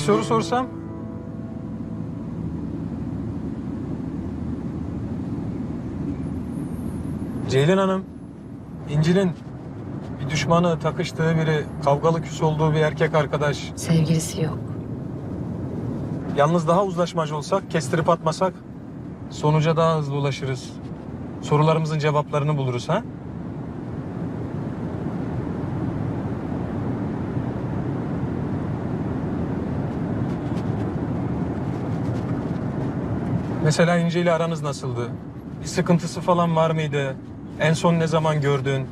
soru sorsam? Ceylin Hanım, İnci'nin bir düşmanı, takıştığı biri, kavgalı küs olduğu bir erkek arkadaş. Sevgilisi yok. Yalnız daha uzlaşmacı olsak, kestirip atmasak sonuca daha hızlı ulaşırız. Sorularımızın cevaplarını buluruz ha? Mesela İnce ile aranız nasıldı? Bir sıkıntısı falan var mıydı? En son ne zaman gördün?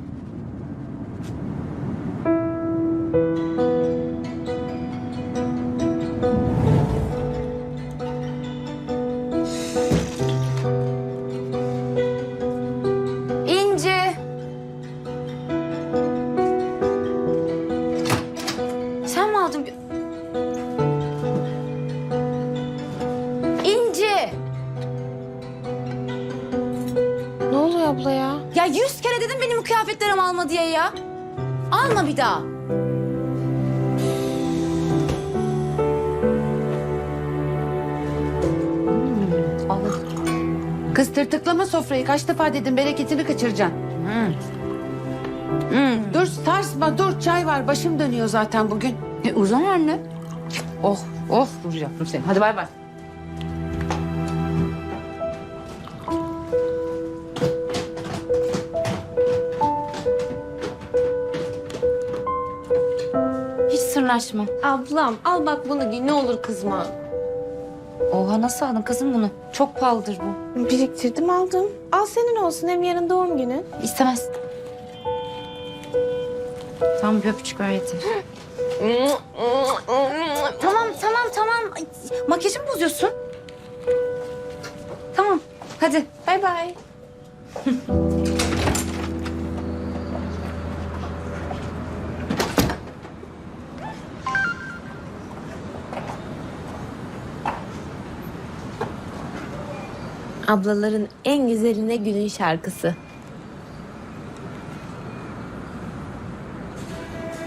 Daha. Kız tırtıklama sofrayı. Kaç defa dedim bereketini kaçıracaksın. Hmm, Dur sarsma dur çay var. Başım dönüyor zaten bugün. E, uzan anne. Oh oh dur yaptım seni. Hadi bay bay. Sırnaşma. Ablam al bak bunu giy ne olur kızma. Oha nasıl aldın kızım bunu? Çok pahalıdır bu. Biriktirdim aldım. Al senin olsun hem yarın doğum günün. İstemez. Tamam bir öpücük ver yeter. tamam tamam tamam. Ay, Makyajımı bozuyorsun. Tamam hadi. Bay bay. Ablaların en güzeline günün şarkısı.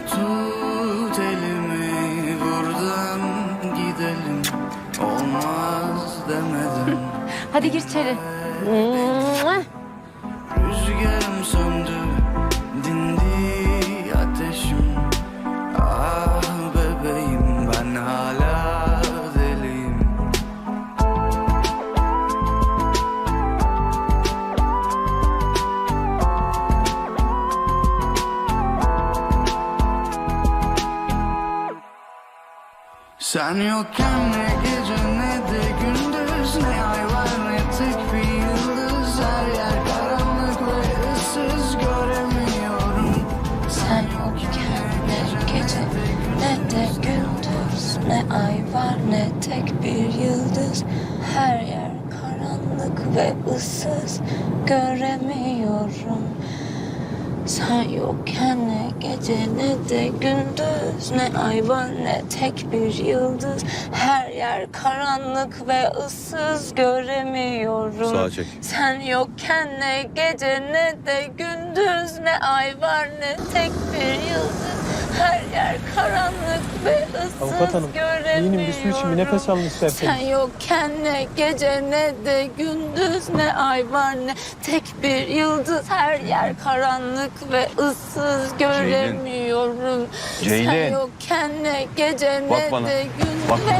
Tut elimi buradan gidelim Olmaz demeden Hadi gir içeri. Sen yokken ne gece ne de gündüz Ne ay var ne tek bir yıldız Her yer karanlık ve ıssız göremiyorum. Sen yokken ne gece ne de gündüz Ne ay var ne tek bir yıldız Her yer karanlık ve ıssız Göremiyorum sen yokken ne gece ne de gündüz Ne ay var ne tek bir yıldız. Her yer karanlık ve ıssız göremiyorum. Sağa çek. Sen yokken ne gece ne de gündüz Ne ay var ne tek bir yıldız Her yer karanlık ve ıssız Avukat hanım, göremiyorum iyiyim, bir su için bir nefes alın isterseniz. Sen yokken ne gece ne de gündüz Ne ay var ne tek bir yıldız Her yer karanlık ve ıssız göremiyorum Sen Ceylin. yokken ne gece Bak ne bana. de gündüz Bak bana.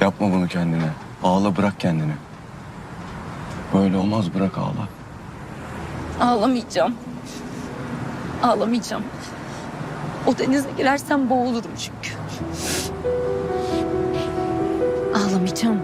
Yapma bunu kendine. Ağla bırak kendini. Böyle olmaz bırak ağla. Ağlamayacağım. Ağlamayacağım. O denize girersem boğulurum çünkü. Ağlamayacağım.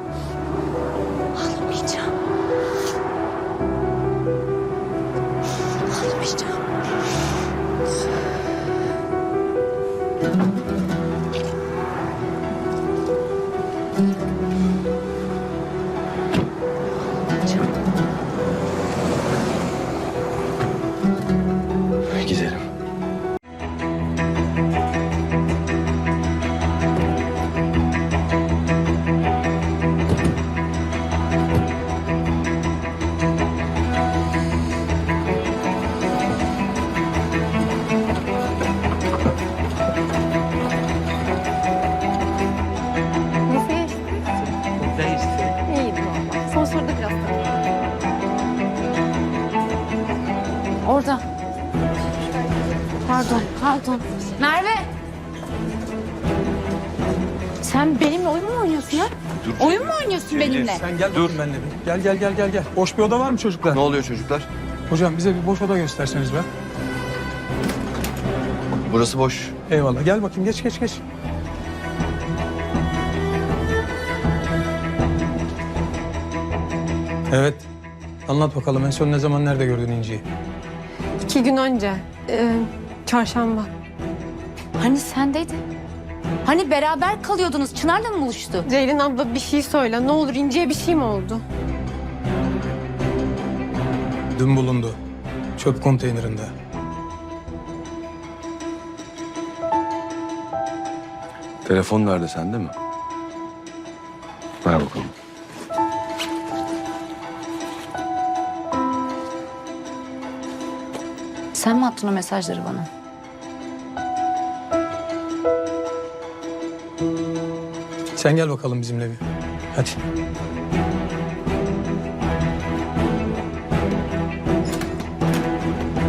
Benimle? Sen gel dur benimle bir. Gel gel gel gel gel. Boş bir oda var mı çocuklar? Ne oluyor çocuklar? Hocam bize bir boş oda gösterseniz be. Burası boş. Eyvallah. Gel bakayım geç geç geç. Evet. Anlat bakalım en son ne zaman nerede gördün İnci'yi? İki gün önce. e, çarşamba. Hani sendeydin? Hani beraber kalıyordunuz? Çınar'la mı buluştu? Ceylin abla bir şey söyle. Ne olur İnci'ye bir şey mi oldu? Dün bulundu. Çöp konteynerinde. Telefon nerede sende mi? Ver bakalım. Sen mi attın o mesajları bana? Sen gel bakalım bizimle bir. Hadi.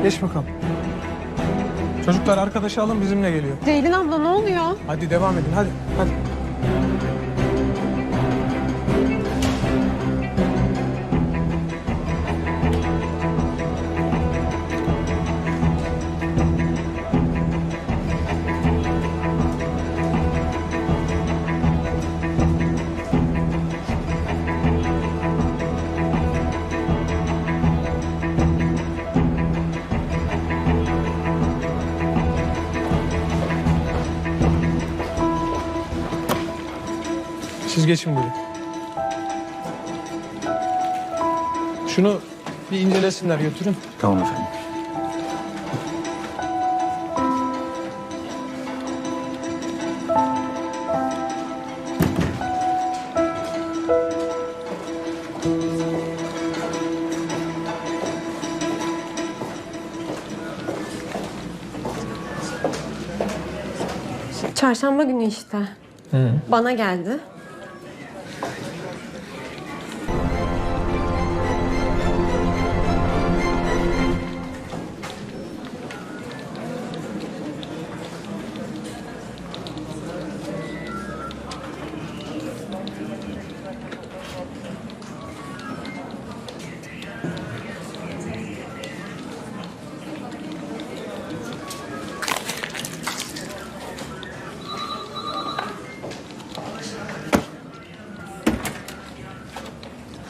Geç bakalım. Çocuklar arkadaşı alın bizimle geliyor. Ceylin abla ne oluyor? Hadi devam edin hadi. Hadi. Geçin böyle. Şunu bir incelesinler götürün. Tamam efendim. Çarşamba günü işte. Bana geldi.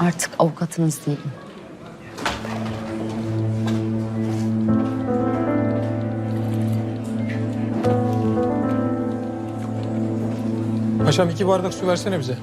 Artık avukatınız değilim. Paşam iki bardak su versene bize.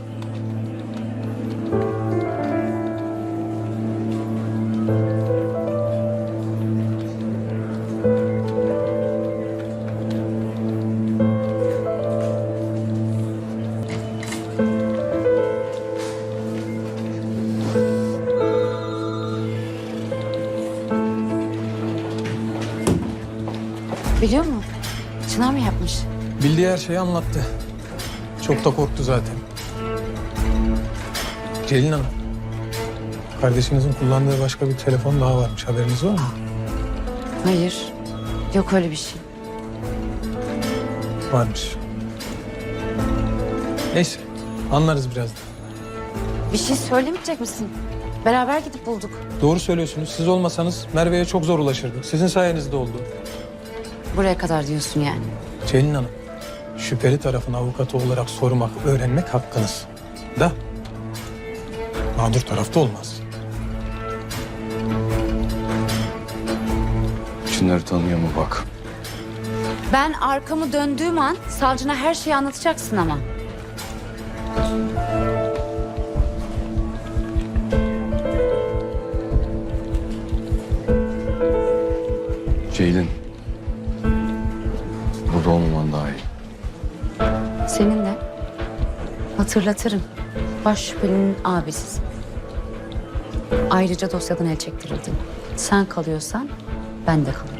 Şeyi anlattı. Çok da korktu zaten. Celin Hanım. Kardeşinizin kullandığı başka bir telefon daha varmış. Haberiniz var mı? Hayır. Yok öyle bir şey. Varmış. Neyse. Anlarız birazdan. Bir şey söylemeyecek misin? Beraber gidip bulduk. Doğru söylüyorsunuz. Siz olmasanız Merve'ye çok zor ulaşırdı. Sizin sayenizde oldu. Buraya kadar diyorsun yani. Celin Hanım, şüpheli tarafın avukatı olarak sormak, öğrenmek hakkınız. Da mağdur tarafta olmaz. Çınar'ı tanıyor mu bak. Ben arkamı döndüğüm an savcına her şeyi anlatacaksın ama. Ceylin. Hatırlatırım. Baş şüphelinin abisisin. Ayrıca dosyadan el çektirildin. Sen kalıyorsan ben de kalırım.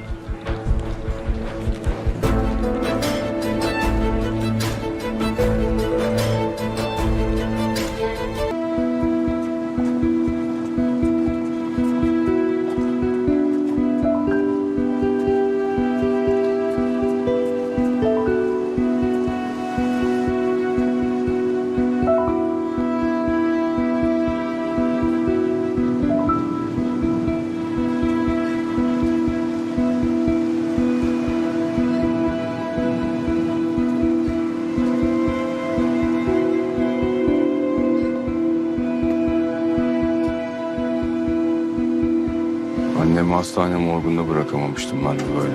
Hastane morgunda bırakamamıştım ben de böyle.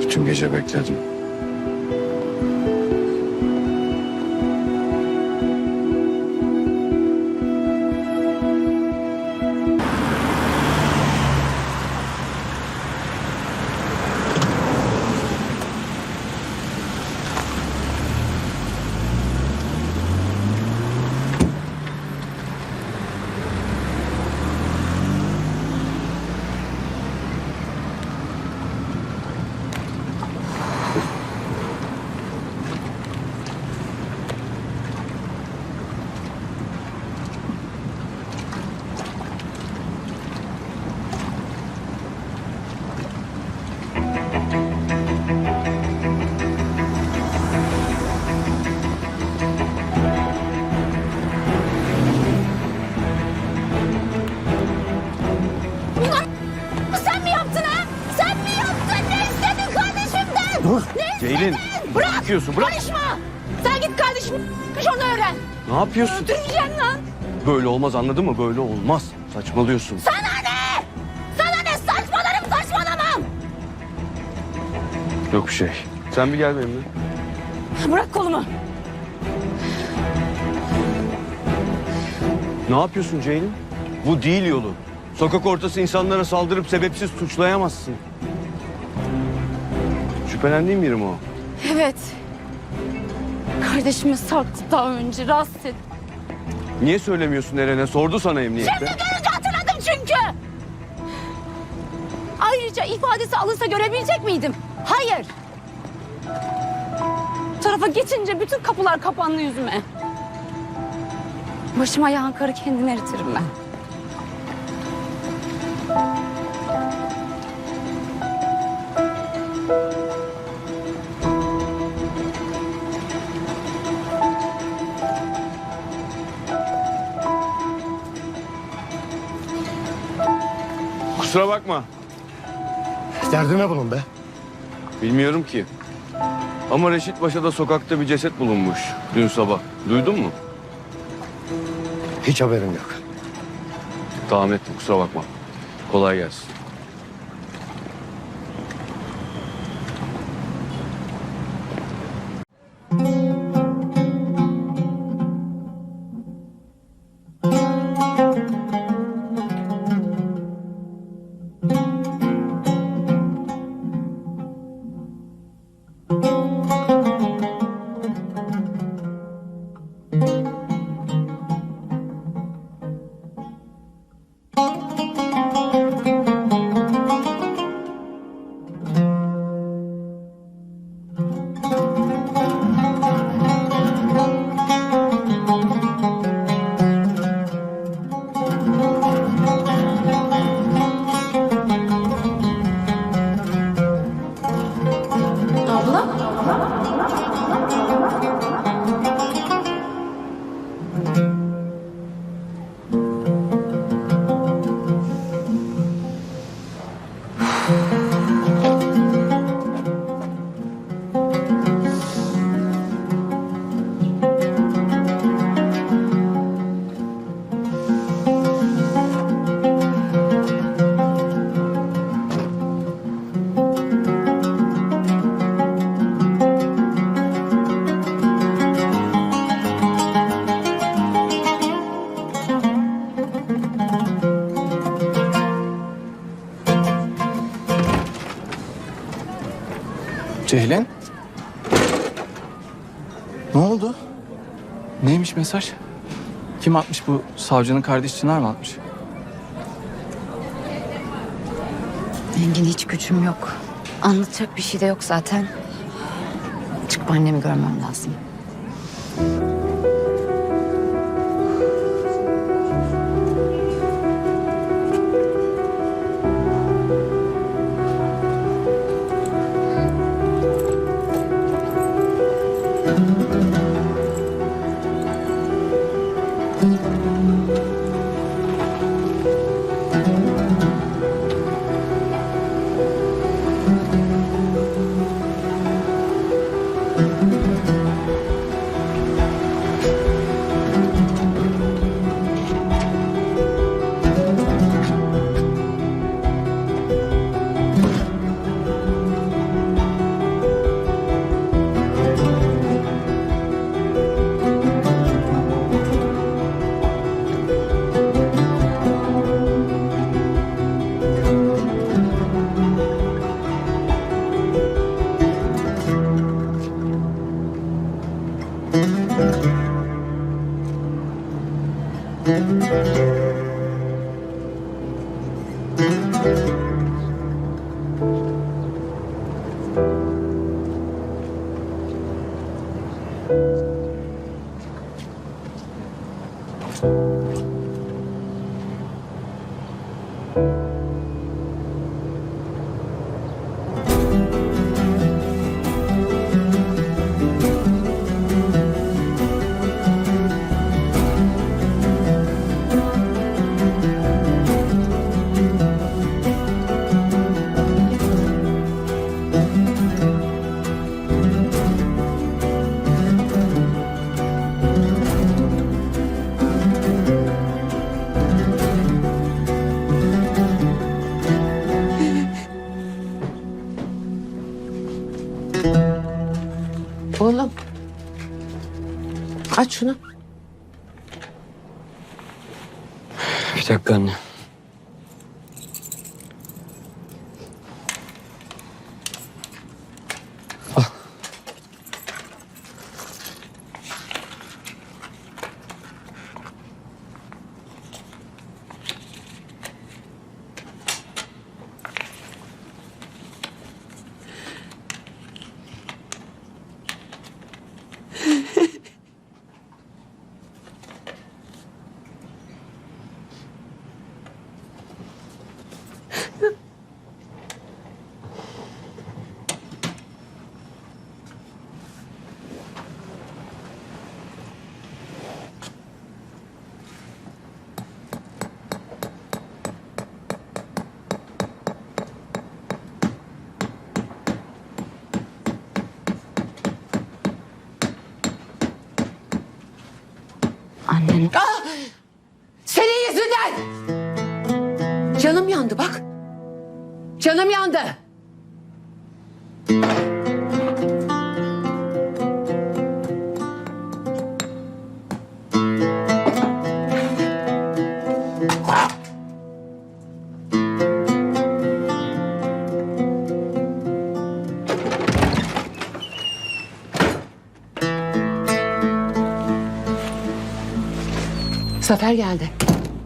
Bütün gece bekledim. Yapıyorsun bırak. Karışma. Sen git kardeşim. Kış onu öğren. Ne yapıyorsun? Öldüreceğim lan. Böyle olmaz anladın mı? Böyle olmaz. Saçmalıyorsun. Sana ne? Sana ne? Saçmalarım saçmalamam. Yok bir şey. Sen bir gel benimle. Bırak kolumu. Ne yapıyorsun Ceylin? Bu değil yolu. Sokak ortası insanlara saldırıp sebepsiz suçlayamazsın. Şüphelendiğin biri mi o? Evet. Kardeşimi sarktı daha önce rahatsız et. Niye söylemiyorsun Eren'e? Sordu sana emniyette. Şimdi görünce hatırladım çünkü. Ayrıca ifadesi alınsa görebilecek miydim? Hayır. Tarafa geçince bütün kapılar kapandı yüzüme. Başıma yağan karı kendini eritirim ben. Kusura bakma. Derdine bulun be. Bilmiyorum ki. Ama Reşit Paşa'da sokakta bir ceset bulunmuş dün sabah. Duydun mu? Hiç haberim yok. Tahmin ettim kusura bakma. Kolay gelsin. Ceylin? Ne oldu? Neymiş mesaj? Kim atmış bu savcının kardeş Çınar mı atmış? Engin hiç gücüm yok. Anlatacak bir şey de yok zaten. Çıkıp annemi görmem lazım. Thank you. Aç şunu. Bir dakika anne. Annen Senin yüzünden. Canım yandı bak. Canım yandı. Zafer geldi.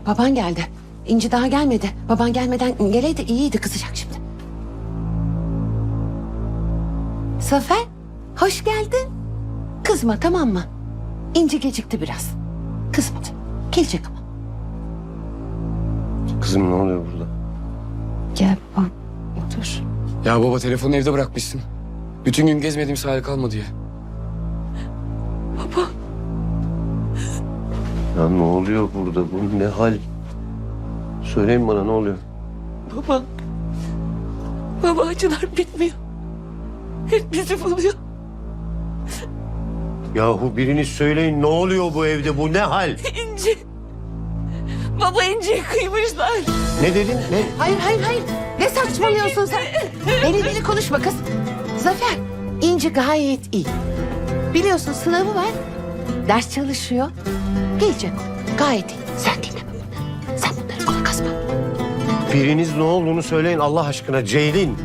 Baban geldi. İnci daha gelmedi. Baban gelmeden geleydi iyiydi kızacak şimdi. Zafer hoş geldin. Kızma tamam mı? İnci gecikti biraz. Kızmadı. Gelecek ama. Kızım ne oluyor burada? gel bak otur. Ya baba telefonu evde bırakmışsın. Bütün gün gezmediğim sahil kalmadı ya. Ya ne oluyor burada? Bu ne hal? Söyleyin bana ne oluyor? Baba. Baba acılar bitmiyor. Hep bizi buluyor. Yahu biriniz söyleyin ne oluyor bu evde? Bu ne hal? İnci. Baba İnci'ye kıymışlar. Ne dedin? Ne? Hayır hayır hayır. Ne saçmalıyorsun sen? Deli deli konuşma kız. Zafer, İnci gayet iyi. Biliyorsun sınavı var. Ders çalışıyor. Gelecek o. Gayet iyi. Sen dinle. Sen bunları kulak asma. Biriniz ne olduğunu söyleyin Allah aşkına Ceylin.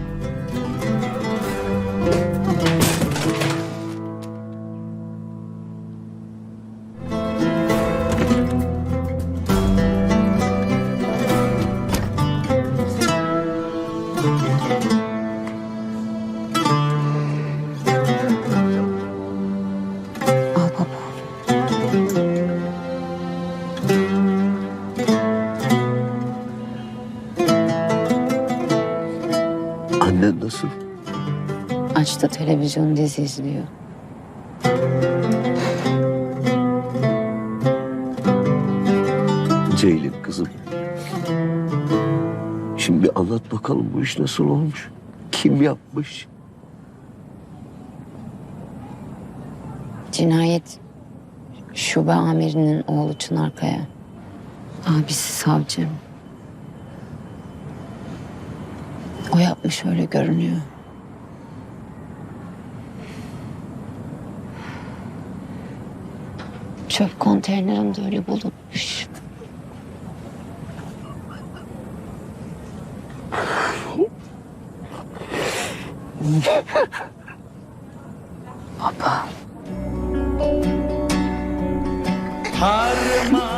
Açtı televizyon dizi izliyor. Ceylin kızım. Şimdi anlat bakalım bu iş nasıl olmuş? Kim yapmış? Cinayet şube amirinin oğlu Çınarkaya. Abisi savcı. O yapmış öyle görünüyor. Çöp konteynerinde öyle bulunmuş. Baba. Harmanım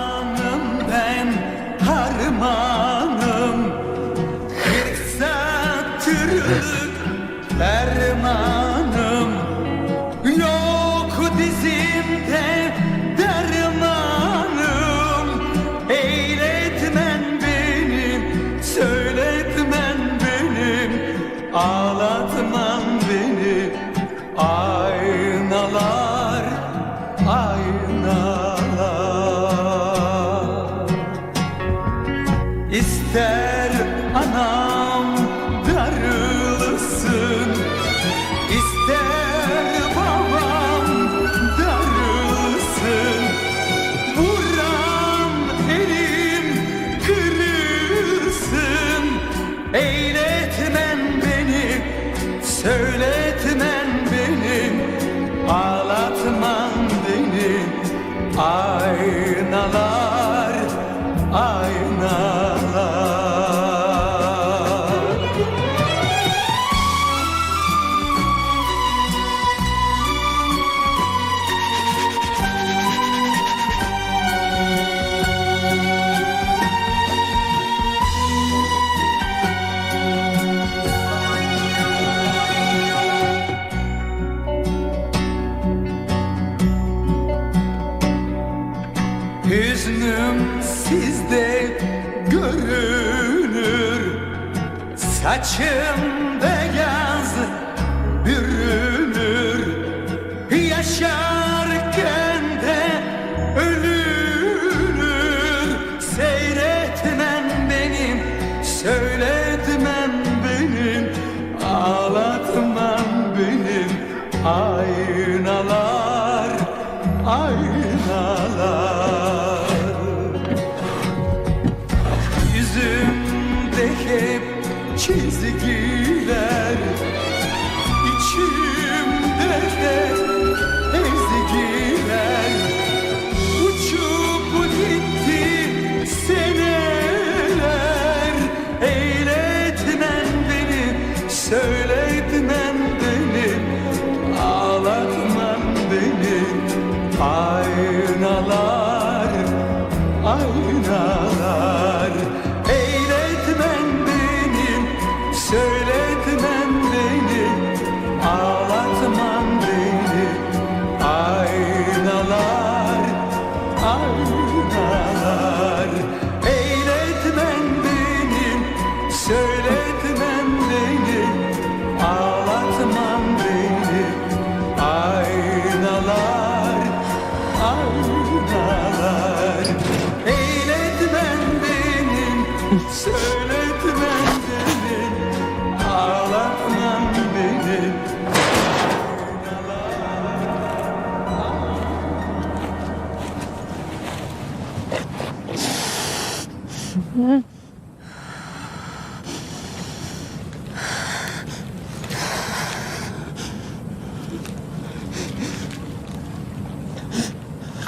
Yüzüm sizde görünür. Saçım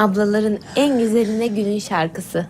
Ablaların en güzeline günün şarkısı.